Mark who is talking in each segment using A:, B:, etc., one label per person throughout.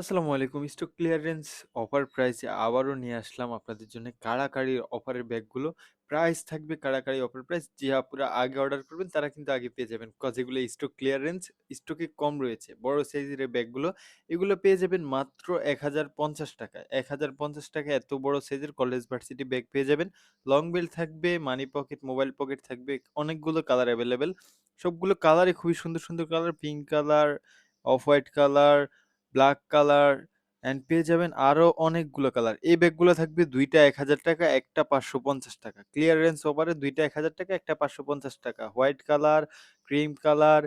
A: আসসালামু আলাইকুম। Stock clearance offer প্রাইসে আবারও নিয়ে আসলাম আপনাদের জন্য কাড়াকাড়ি অফারের ব্যাগগুলো। প্রাইস থাকবে কাড়াকাড়ি অফার প্রাইস। যে আপুরা আগে অর্ডার করবেন তারা কিন্তু আগে পেয়ে যাবেন। কজ এগুলো স্টক ক্লিয়ারেন্স স্টকে কম রয়েছে। বড় সাইজের ব্যাগগুলো এগুলো পেয়ে যাবেন মাত্র ৳১,০৫০ টাকায়। ৳১,০৫০ টাকায় এত বড় সাইজের কলেজ ভার্সিটি ব্যাগ পেয়ে যাবেন। লং বেল্ট থাকবে, মানি পকেট, মোবাইল পকেট থাকবে। অনেকগুলো কালার অ্যাভেলেবেল সবগুলো কালারই খুবই সুন্দর, সুন্দর colour. Pink colour, off white colour black colour and পেয়ে যাবেন আরও অনেকগুলো কালার। এই ব্যাগগুলো থাকবে দুইটা এক হাজার টাকা একটা ৳৫৫০ ক্লিয়ারেন্স ওভারে দুইটা এক হাজার টাকা একটা ৳৫৫০ white colour, cream colour,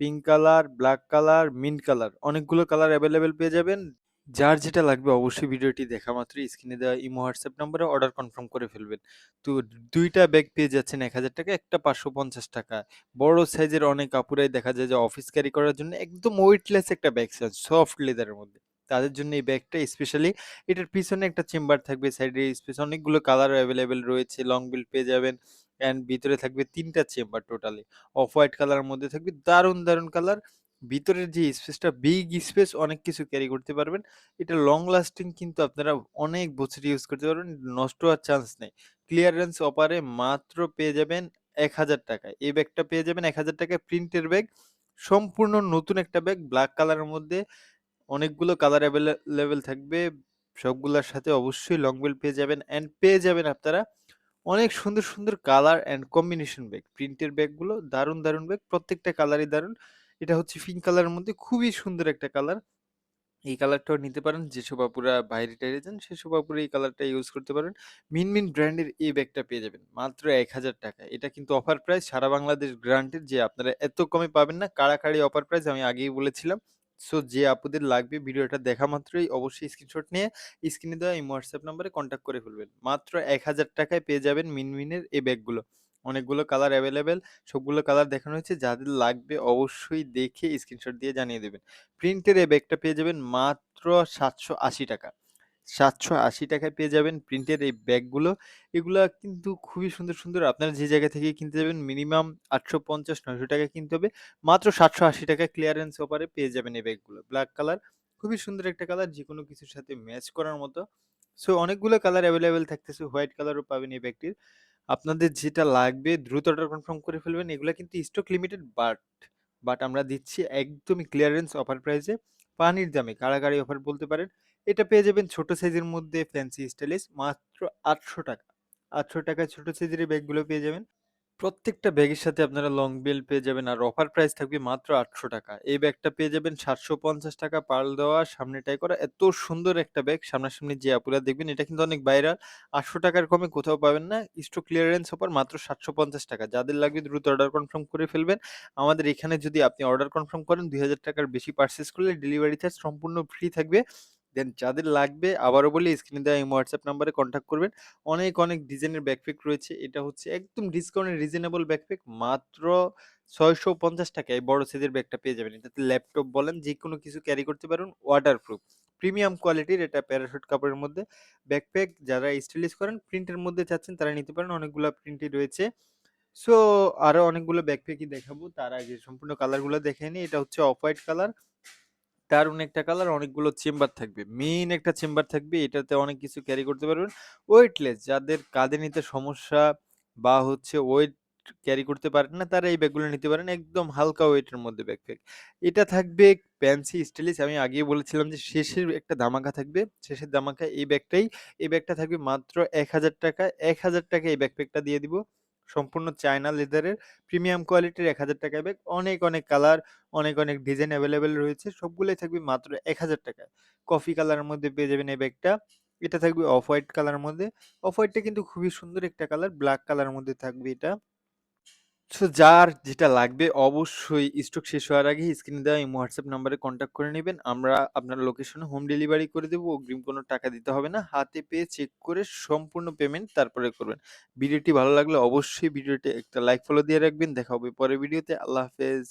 A: pink colour, black colour, mint colour অনেকগুলো কালার অ্যাভেলেবেল পেয়ে যাবেন। যার যেটা লাগবে অবশ্যই ভিডিওটি দেখা মাত্রই স্ক্রিনে দেওয়া ইমো, হোয়াটসঅ্যাপ নম্বরে অর্ডার কনফার্ম করে ফেলবেন। তো দুইটা ব্যাগ পেয়ে যাচ্ছেন ৳১,০০০ একটা ৳৫৫০ বড় সাইজের অনেক আপুরাই দেখা যায় যে অফিস ক্যারি করার জন্য একদম ওয়েটলেস একটা ব্যাগ সফট লেদারের মধ্যে। তাদের জন্য এই ব্যাগটা স্পেশালি এটার পিছনে একটা চেম্বার থাকবে, সাইডে স্পেস অনেকগুলো কালার অ্যাভেলেবেল রয়েছে। লং বিল্ট পেয়ে যাবেন অ্যান্ড ভিতরে থাকবে তিনটা চেম্বার টোটালি। অফ হোয়াইট কালারের মধ্যে থাকবে দারুণ, দারুণ কালার। ভিতরের যে স্পেসটা বিগ স্পেস অনেক কিছু ক্যারি করতে পারবেন। এটা লং লাস্টিং কিন্তু আপনারা অনেক বছর ইউজ করতে পারবেন। নষ্ট হওয়ার চান্স নেই। ক্লিয়ারেন্স অপারে মাত্র পেয়ে যাবেন এক হাজার টাকায়। এই ব্যাগটা পেয়ে যাবেন এক হাজার টাকায় প্রিন্টের ব্যাগ। সম্পূর্ণ নতুন একটা ব্যাগ ব্ল্যাক কালারের মধ্যে অনেকগুলো কালার অ্যাভেলেবেল থাকবে। সবগুলোর সাথে অবশ্যই লং বেল পেয়ে যাবেন অ্যান্ড পেয়ে যাবেন আপনারা অনেক সুন্দর, সুন্দর কালার অ্যান্ড কম্বিনেশন ব্যাগ। প্রিন্টের ব্যাগগুলো দারুণ, দারুণ ব্যাগ। প্রত্যেকটা কালারই দারুণ। এটা হচ্ছে পিঙ্ক কালারের মধ্যে খুবই সুন্দর একটা কালার। এই কালারটাও নিতে পারেন। যেসব আপুরা বাইরে-টাইরে যান, সেসব আপুরা এই কালারটা ইউজ করতে পারেন। মিন মিন ব্র্যান্ডের এই ব্যাগটা পেয়ে যাবেন মাত্র এক হাজার টাকায়। এটা কিন্তু অফার প্রাইস সারা বাংলাদেশ গ্রান্টেড যে আপনারা এত কমে পাবেন না। কাড়াকাড়ি অফার প্রাইস আমি আগেই বলেছিলাম। সো যে আপুদের লাগবে ভিডিওটা দেখা মাত্রই, অবশ্যই স্ক্রিনশট নিয়ে স্ক্রিনে দেওয়া এই হোয়াটসঅ্যাপ নাম্বারে কন্ট্যাক্ট করে ফেলবেন। মাত্র এক হাজার টাকায় পেয়ে যাবেন মিনমিনের এই ব্যাগগুলো। অনেকগুলো কালার অ্যাভেলেবেল সবগুলো কালার দেখানো হয়েছে। যাদের লাগবে অবশ্যই দেখে স্ক্রিনশট দিয়ে জানিয়ে দেবেন। প্রিন্টের এই ব্যাগটা পেয়ে যাবেন মাত্র ৳৭৮০ টাকা। ৳৭৮০ টাকায় পেয়ে যাবেন প্রিন্টের এই ব্যাগগুলো। এগুলো কিন্তু খুবই সুন্দর, সুন্দর। আপনারা যে জায়গা থেকে কিনতে যাবেন মিনিমাম ৳৮৫০-৯০০ টাকায় কিনতে হবে। মাত্র ৳৭৮০ টাকায় ক্লিয়ারেন্স অফারে পেয়ে যাবেন এই ব্যাগগুলো। ব্ল্যাক কালার খুবই সুন্দর একটা কালার যে কোনো কিছুর সাথে ম্যাচ করার মতো। সো অনেকগুলো কালার এভেইলেবল থাকতেছে। হোয়াইট কালারও পাবেন এই ব্যাগটির। আপনাদের যেটা লাগবে দ্রুত অর্ডার কনফার্ম করে ফেলবেন। এগুলো কিন্তু স্টক লিমিটেড বাট, বাট আমরা দিচ্ছি একদমই ক্লিয়ারেন্স অফার প্রাইসে পানির দামে কাড়াকাড়ি অফার বলতে পারেন। এটা পেয়ে যাবেন ছোট সাইজের মধ্যে ফ্যান্সি স্টাইলিশ মাত্র ৳৮০০ ৳৮০০ টাকায় ছোট সাইজের ব্যাগগুলো পেয়ে যাবেন। প্রত্যেকটা ব্যাগের সাথে আপনারা লং বেল্ট পেয়ে যাবেন আর অফার প্রাইস থাকবে মাত্র ৳৮০০ এই ব্যাগটা পেয়ে যাবেন সাতশো পঞ্চাশ টাকা পাল দেওয়া, সামনে টাই করা। এত সুন্দর একটা ব্যাগ সামনাসামনি যে আপুরা দেখবেন এটা কিন্তু অনেক ভাইরাল। আটশো টাকার কমে কোথাও পাবেন না। স্টক ক্লিয়ারেন্স অফার মাত্র ৳৭৫০ যাদের লাগবে দ্রুত অর্ডার কনফার্ম করে ফেলবেন। আমাদের এখানে যদি আপনি অর্ডার কনফার্ম করেন ৳২,০০০ টাকার বেশি পারচেজ করলে ডেলিভারি চার্জ সম্পূর্ণ ফ্রি থাকবে। দেন যাদের লাগবে আবারও বলি স্ক্রিনে দেওয়া এই হোয়াটসঅ্যাপ নাম্বারে কনট্যাক্ট করবেন। অনেক, অনেক ডিজাইনের ব্যাকপ্যাক রয়েছে। এটা হচ্ছে একদম ডিসকাউন্টের রিজনেবল ব্যাকপ্যাক মাত্র ৳৬৫০ এই বড় সাইজের ব্যাগটা পেয়ে যাবেন। এটাতে ল্যাপটপ বলেন যে কোনো কিছু ক্যারি করতে পারবেন ওয়াটারপ্রুফ। প্রিমিয়াম কোয়ালিটির এটা প্যারাশুট কাপড়ের মধ্যে ব্যাকপ্যাক যারা স্টাইলিশ করেন প্রিন্টের মধ্যে চাচ্ছেন তারা নিতে পারেন। অনেকগুলো প্রিন্টই রয়েছে। সো আরও অনেকগুলো ব্যাকপ্যাকই দেখাবো। তার আগে সম্পূর্ণ কালারগুলো দেখে নিই। এটা হচ্ছে অফ হোয়াইট কালার। দারুণ একটা কালার অনেকগুলো চেম্বার থাকবে। মেইন একটা চেম্বার থাকবে। এটাতে অনেক কিছু ক্যারি করতে পারবেন। ওয়েটলেস যাদের কাঁধে নিতে সমস্যা বা হচ্ছে ওয়েট ক্যারি করতে পারেন না তারা এই ব্যাগগুলো নিতে পারেন। একদম হালকা ওয়েটের মধ্যে ব্যাকপ্যাক। এটা থাকবে প্যান্সি স্টাইলিশ আমি আগেই বলেছিলাম যে শেষের একটা ধামাকা থাকবে। শেষের ধামাকা এই ব্যাগটাই। এই ব্যাগটা থাকবে মাত্র ৳১,০০০ ৳১,০০০ এই ব্যাকপ্যাকটা দিয়ে দিব। সম্পূর্ণ চায়না লেদারের প্রিমিয়াম কোয়ালিটির ৳১,০০০ ব্যাগ। অনেক, অনেক কালার, অনেক, অনেক ডিজাইন অ্যাভেলেবেল রয়েছে। সবগুলোই থাকবে মাত্র ৳১,০০০ কফি কালারের মধ্যে পেয়ে যাবেন এই ব্যাগটা। এটা থাকবে অফ হোয়াইট কালারের মধ্যে। অফ হোয়াইটটা কিন্তু খুবই সুন্দর একটা কালার। ব্ল্যাক কালারের মধ্যে থাকবে এটা। যার যেটা লাগবে অবশ্যই স্টক শেষ হওয়ার আগে স্ক্রিনে দেওয়া এই হোয়াটসঅ্যাপ নাম্বারে কন্ট্যাক্ট করে নেবেন আমরা আপনার লোকেশনে হোম ডেলিভারি করে দেবো, অগ্রিম কোনো টাকা দিতে হবে না। হাতে পেয়ে চেক করে সম্পূর্ণ পেমেন্ট তারপরে করবেন। ভিডিওটি ভালো লাগলে অবশ্যই ভিডিওটি একটা লাইক ফলো দিয়ে রাখবেন। দেখা হবে পরের ভিডিওতে। আল্লাহ হাফেজ।